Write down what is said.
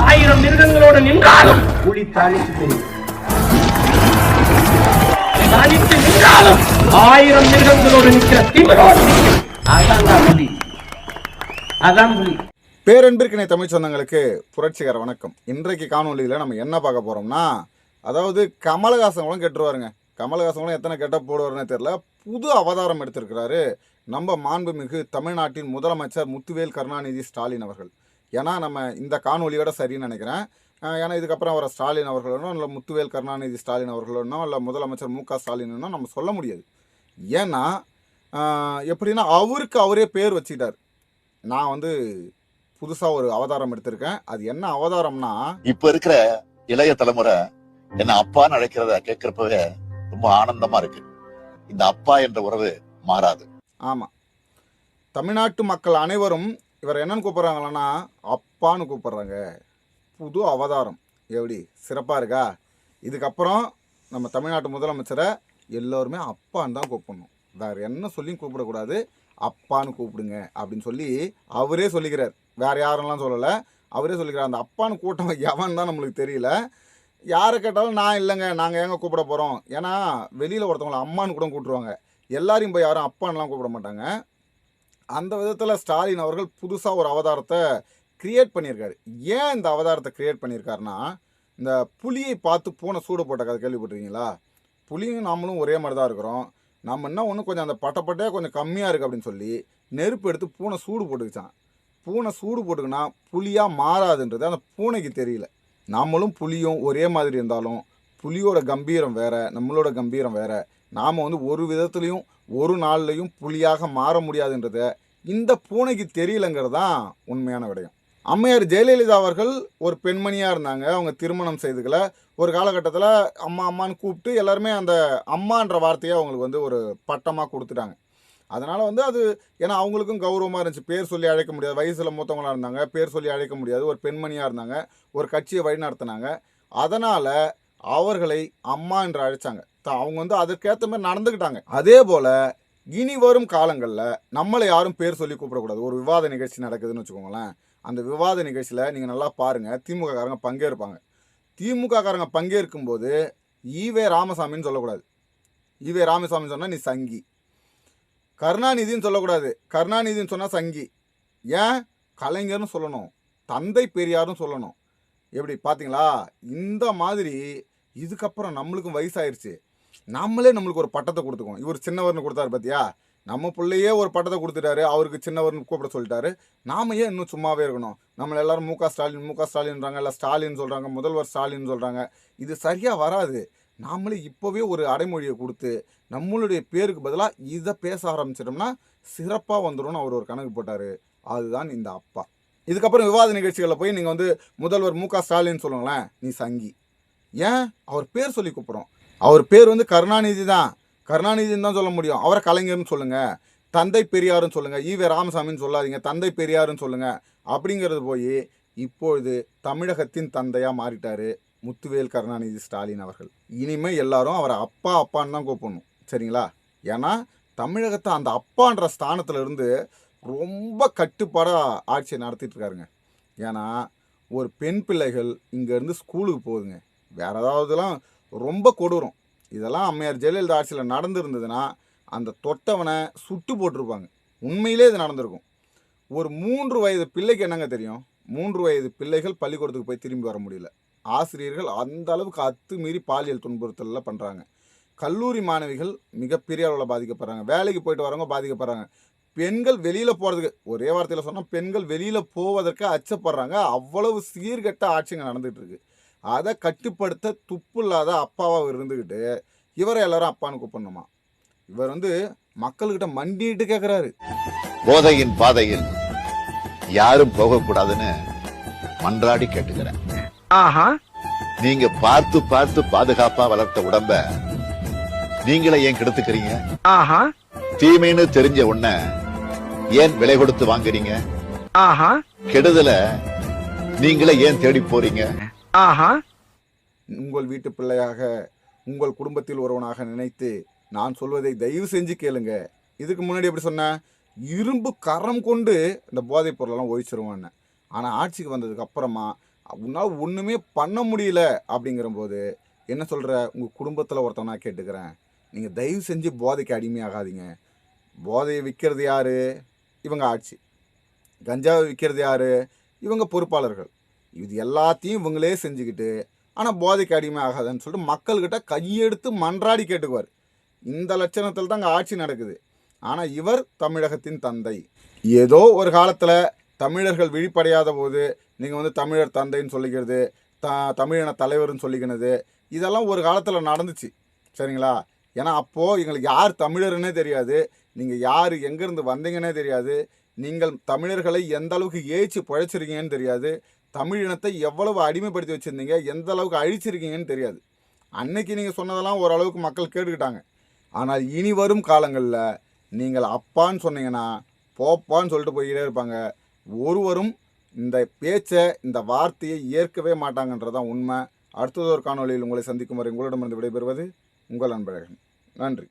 ஆயிரம் மிருகங்களோடு நின்றாலும் புலி தனித்து தெரியும் தனித்து நின்றாலும் ஆயிரம் மிருகங்களோடு நிற்கிற திமிரோடு நிற்கும். அதான் புலி. அதான் புலி. பேரன்பிற்கினை தமிழ் சொந்தங்களுக்கு புரட்சிகர வணக்கம். இன்றைக்கு காணொலியில் நம்ம என்ன பார்க்க போகிறோம்னா அதாவது கமலஹாசன் கூட கெட்டுருவாருங்க. கமலஹாசன் கூட எத்தனை கெட்ட போடுவாருன்னு தெரியல. புது அவதாரம் எடுத்திருக்கிறாரு நம்ம மாண்புமிகு தமிழ்நாட்டின் முதலமைச்சர் முத்துவேல் கருணாநிதி ஸ்டாலின் அவர்கள். ஏன்னா நம்ம இந்த காணொலியோட சரின்னு நினைக்கிறேன். ஏன்னா இதுக்கப்புறம் அவரை ஸ்டாலின் அவர்களோ இல்லை முத்துவேல் கருணாநிதி ஸ்டாலின் அவர்களோ இல்லை முதலமைச்சர் மு க ஸ்டாலினோ நம்ம சொல்ல முடியாது. ஏன்னா எப்படின்னா அவருக்கு அவரே பேர் வச்சுக்கிட்டார். நான் வந்து புதுசாக ஒரு அவதாரம் எடுத்திருக்கேன். அது என்ன அவதாரம்னா இப்ப இருக்கிற இளைய தலைமுறை என்ன அப்பான்னு அழைக்கிறத கேட்கிறப்பவே ரொம்ப ஆனந்தமா இருக்கு. இந்த அப்பா என்ற உறவு மாறாது. ஆமாம் தமிழ்நாட்டு மக்கள் அனைவரும் இவர் என்னன்னு கூப்பிட்றாங்களன்னா அப்பான்னு கூப்பிட்றாங்க. புது அவதாரம். எப்படி? சிறப்பாக இருக்கா? இதுக்கப்புறம் நம்ம தமிழ்நாட்டு முதலமைச்சரை எல்லோருமே அப்பான்னு தான் கூப்பிடணும். வேறு என்ன சொல்லியும் கூப்பிடக்கூடாது. அப்பான்னு கூப்பிடுங்க அப்படின்னு சொல்லி அவரே சொல்லிக்கிறார். வேறு யாரெல்லாம் சொல்லலை. அவரே சொல்லிக்கிறார். அந்த அப்பான்னு கூட்டம் எவன் தான் நம்மளுக்கு தெரியல. யாரை கேட்டாலும் நான் இல்லைங்க நாங்கள் ஏங்க கூப்பிட போகிறோம் ஏன்னா வெளியில் ஒருத்தவங்களை அம்மான்னு கூட கூப்பிட்ருவாங்க எல்லாரையும் போய் யாரும் அப்பான்லாம் கூப்பிட மாட்டாங்க. அந்த விதத்தில் ஸ்டாலின் அவர்கள் புதுசாக ஒரு அவதாரத்தை கிரியேட் பண்ணியிருக்காரு. ஏன் இந்த அவதாரத்தை கிரியேட் பண்ணியிருக்காருன்னா இந்த புலியை பார்த்து பூனை சூடு போட்ட கதை கேள்விப்பட்டிருக்கீங்களா? புலியும் நாமளும் ஒரே மாதிரி தான் இருக்கிறோம். நம்ம என்ன ஒன்று கொஞ்சம் அந்த பட்டப்பட்டே கொஞ்சம் கம்மியாக இருக்குது அப்படின்னு சொல்லி நெருப்பு எடுத்து பூனை சூடு போட்டுக்கிச்சான் பூனை சூடு போட்டுக்கினா புலியாக மாறாதுன்றது அந்த பூனைக்கு தெரியல. நாமளும் புலியும் ஒரே மாதிரி இருந்தாலும் புலியோட கம்பீரம் வேறு நம்மளோட கம்பீரம் வேறு. நாம் வந்து ஒரு விதத்துலேயும் ஒரு நாள்லையும் புலியாக மாற முடியாதுன்றத இந்த பூனைக்கு தெரியலங்கிறது தான் உண்மையான விடயம். அம்மையார் ஜெயலலிதா அவர்கள் ஒரு பெண்மணியாக இருந்தாங்க. அவங்க திருமணம் செய்துக்கல. ஒரு காலகட்டத்தில் அம்மா அம்மான்னு கூப்பிட்டு எல்லாருமே அந்த அம்மான்ற வார்த்தையை அவங்களுக்கு வந்து ஒரு பட்டமாக கொடுத்துட்டாங்க. அதனால் வந்து அது ஏன்னா அவங்களுக்கும் கௌரவமாக இருந்துச்சு. பேர் சொல்லி அழைக்க முடியாது. வயசில் மூத்தவங்களாக இருந்தாங்க. பேர் சொல்லி அழைக்க முடியாது. ஒரு பெண்மணியாக இருந்தாங்க. ஒரு கட்சியை வழிநடத்தினாங்க. அதனால் அவர்களை அம்மா என்று அழைச்சாங்க. அவங்க வந்து அதுக்கேற்ற மாதிரி நடந்துக்கிட்டாங்க. அதே போல் இனி வரும் காலங்களில் நம்மளை யாரும் பேர் சொல்லி கூப்பிடக்கூடாது. ஒரு விவாத நிகழ்ச்சி நடக்குதுன்னு வச்சுக்கோங்களேன். அந்த விவாத நிகழ்ச்சியில் நீங்கள் நல்லா பாருங்கள் திமுக காரங்க பங்கேற்பாங்க. திமுக காரங்க பங்கேற்கும் போது ஈவே ராமசாமின்னு சொல்லக்கூடாது. ஈவே ராமசாமின்னு சொன்னால் நீ சங்கி. கருணாநிதின்னு சொல்லக்கூடாது. கருணாநிதின்னு சொன்னால் சங்கி. ஏன்? கலைஞர்னு சொல்லணும். தந்தை பெரியாரும் சொல்லணும். எப்படி? பார்த்தீங்களா இந்த மாதிரி இதுக்கப்புறம் நம்மளுக்கும் வயசாயிருச்சு. நம்மளே நம்மளுக்கு ஒரு பட்டத்தை கொடுத்துக்குவோம். இவர் சின்னவர்னு கொடுத்தாரு பார்த்தியா நம்ம பிள்ளையே ஒரு பட்டத்தை கொடுத்துட்டாரு அவருக்கு சின்னவர்னு கூப்பிட சொல்லிட்டாரு. நாம ஏன் இன்னும் சும்மாவே இருக்கணும்? நம்மளை எல்லாரும் முக ஸ்டாலின் முக ஸ்டாலின்றாங்க இல்லை ஸ்டாலின் சொல்கிறாங்க முதல்வர் ஸ்டாலின் சொல்கிறாங்க இது சரியாக வராது. நாமளே இப்போவே ஒரு அடைமொழியை கொடுத்து நம்மளுடைய பேருக்கு பதிலாக இதை பேச ஆரம்பிச்சிட்டோம்னா சிறப்பாக வந்துடும்னு அவர் ஒரு கணக்கு போட்டார். அதுதான் இந்த அப்பா. இதுக்கப்புறம் விவாத நிகழ்ச்சிகளில் போய் நீங்கள் வந்து முதல்வர் மு க ஸ்டாலின் சொல்லுங்களேன் நீ சங்கி. ஏன்? அவர் பேர் சொல்லி கூப்பிட்றோம். அவர் பேர் வந்து கருணாநிதி தான். கருணாநிதின்னு தான் சொல்ல முடியும். அவரை கலைஞர்னு சொல்லுங்கள் தந்தை பெரியாருன்னு சொல்லுங்கள் ஈவே ராமசாமின்னு சொல்லாதீங்க. தந்தை பெரியாருன்னு சொல்லுங்கள் அப்படிங்கிறது போய் இப்பொழுது தமிழகத்தின் தந்தையாக மாறிட்டார் முத்துவேல் கருணாநிதி ஸ்டாலின் அவர்கள். இனிமேல் எல்லாரும் அவரை அப்பா அப்பான்னு தான் கூப்பிடணும். சரிங்களா? ஏன்னா தமிழகத்தை அந்த அப்பான்ற ஸ்தானத்தில் இருந்து ரொம்ப கட்டுப்பாடாக ஆட்சியை நடத்திட்டு இருக்காருங்க ஏன்னா ஒரு பெண் பிள்ளைகள் இங்கேருந்து ஸ்கூலுக்கு போகுதுங்க. வேறு ஏதாவதுலாம் ரொம்ப கொடூரம். இதெல்லாம் அம்மையார் ஜெயலலிதா ஆட்சியில் நடந்திருந்ததுன்னா அந்த தொட்டவனை சுட்டு போட்டிருப்பாங்க. உண்மையிலே இது நடந்திருக்கும். ஒரு மூன்று வயது பிள்ளைக்கு என்னங்க தெரியும்? மூன்று வயது பிள்ளைகள் பள்ளிக்கூடத்துக்கு போய் திரும்பி வர முடியல. ஆசிரியர்கள் அந்த அளவுக்கு அத்துமீறி பாலியல் துன்புறுத்தலில் பண்ணுறாங்க கல்லூரி மாணவிகள் மிகப்பெரிய அளவில் பாதிக்கப்படுறாங்க. வேலைக்கு போயிட்டு வரவங்க பாதிக்கப்படுறாங்க. பெண்கள் வெளியில் போகிறதுக்கு ஒரே வார்த்தையில் சொன்னால் பெண்கள் வெளியில் போவதற்கு அச்சப்படுறாங்க. அவ்வளவு சீர்கெட்ட ஆட்சிங்க நடந்துகிட்டு இருக்குது அதை கட்டுப்படுத்த துப்பு இல்லாத அப்பாவாக இருந்துக்கிட்டு இவரை எல்லாரும் அப்பான்னு கூப்பிடணுமா? இவர் வந்து மக்கள்கிட்ட மண்டிட்டு கேட்குறாரு போதையின் பாதையில் யாரும் போகக்கூடாதுன்னு மன்றாடி கேட்டுக்கிறேன். ஆஹா. நீங்க பார்த்து பார்த்து பாதுகாப்பா வளர்த்த உடம்ப நீங்களே ஏன் கெடுத்துக்கிறீங்க? ஆஹா. தீமைன்னு தெரிஞ்ச உடனே ஏன் விலை கொடுத்து வாங்குறீங்க? ஆஹா. கெடுதல நீங்களே ஏன் தேடி போறீங்க? ஆஹா. உங்கள் வீட்டு பிள்ளையாக உங்கள் குடும்பத்தில் ஒருவனாக நினைத்து நான் சொல்வதை தயவு செஞ்சு கேளுங்க. இதுக்கு முன்னாடி எப்படி சொன்னேன் இரும்பு கரம் கொண்டு இந்த போதைப் பொருளெல்லாம் ஒழிச்சிருவான்னு. ஆனால் ஆட்சிக்கு வந்ததுக்கு அப்புறமா உன்னால் ஒன்றுமே பண்ண முடியல அப்படிங்கிறபோது என்ன சொல்கிற உங்கள் குடும்பத்தில் ஒருத்தன் கேட்டுக்கிறேன். நீங்கள் தயவு செஞ்சு போதைக்கு அடிமையாகாதீங்க. போதையை விற்கிறது யார்? இவங்க ஆட்சி. கஞ்சாவை விற்கிறது யார்? இவங்க பொறுப்பாளர்கள். இது எல்லாத்தையும் இவங்களே செஞ்சுக்கிட்டு ஆனால் போதைக்கு அடிமை ஆகாதுன்னு சொல்லிட்டு மக்கள்கிட்ட கையெடுத்து மன்றாடி கேட்டுக்குவார். இந்த லட்சணத்தில் தான் அங்கே ஆட்சி நடக்குது. ஆனால் இவர் தமிழகத்தின் தந்தை. ஏதோ ஒரு காலத்தில் தமிழர்கள் விழிப்படையாத போது நீங்கள் வந்து தமிழர் தந்தைன்னு சொல்லிக்கிறது த தமிழின தலைவர்னு சொல்லிக்கிறது இதெல்லாம் ஒரு காலத்தில் நடந்துச்சு. சரிங்களா? ஏன்னா அப்போது எங்களுக்கு யார் தமிழர்னே தெரியாது. நீங்கள் யார் எங்கேருந்து வந்தீங்கன்னே தெரியாது. நீங்கள் தமிழர்களை எந்த அளவுக்கு ஏச்சு பழைச்சிருக்கீங்கன்னு தெரியாது. தமிழ் இனத்தை எவ்வளவு அடிமைப்படுத்தி வச்சுருந்தீங்க? எந்த அளவுக்கு அழிச்சிருக்கீங்கன்னு தெரியாது. அன்னைக்கு நீங்கள் சொன்னதெல்லாம் ஓரளவுக்கு மக்கள் கேட்டுக்கிட்டாங்க. ஆனால் இனி வரும் காலங்களில் நீங்கள் அப்பான்னு சொன்னீங்கன்னா போப்பான்னு சொல்லிட்டு போய்கிட்டே இருப்பாங்க. ஒருவரும் இந்த பேச்சை இந்த வார்த்தையை ஏற்கவே மாட்டாங்கன்றதான் உண்மை. அடுத்தது ஒரு காணொளியில் உங்களை சந்திக்கும் வரை உங்களிடமிருந்து விடைபெறுவது உங்கள் அன்பழகன். நன்றி.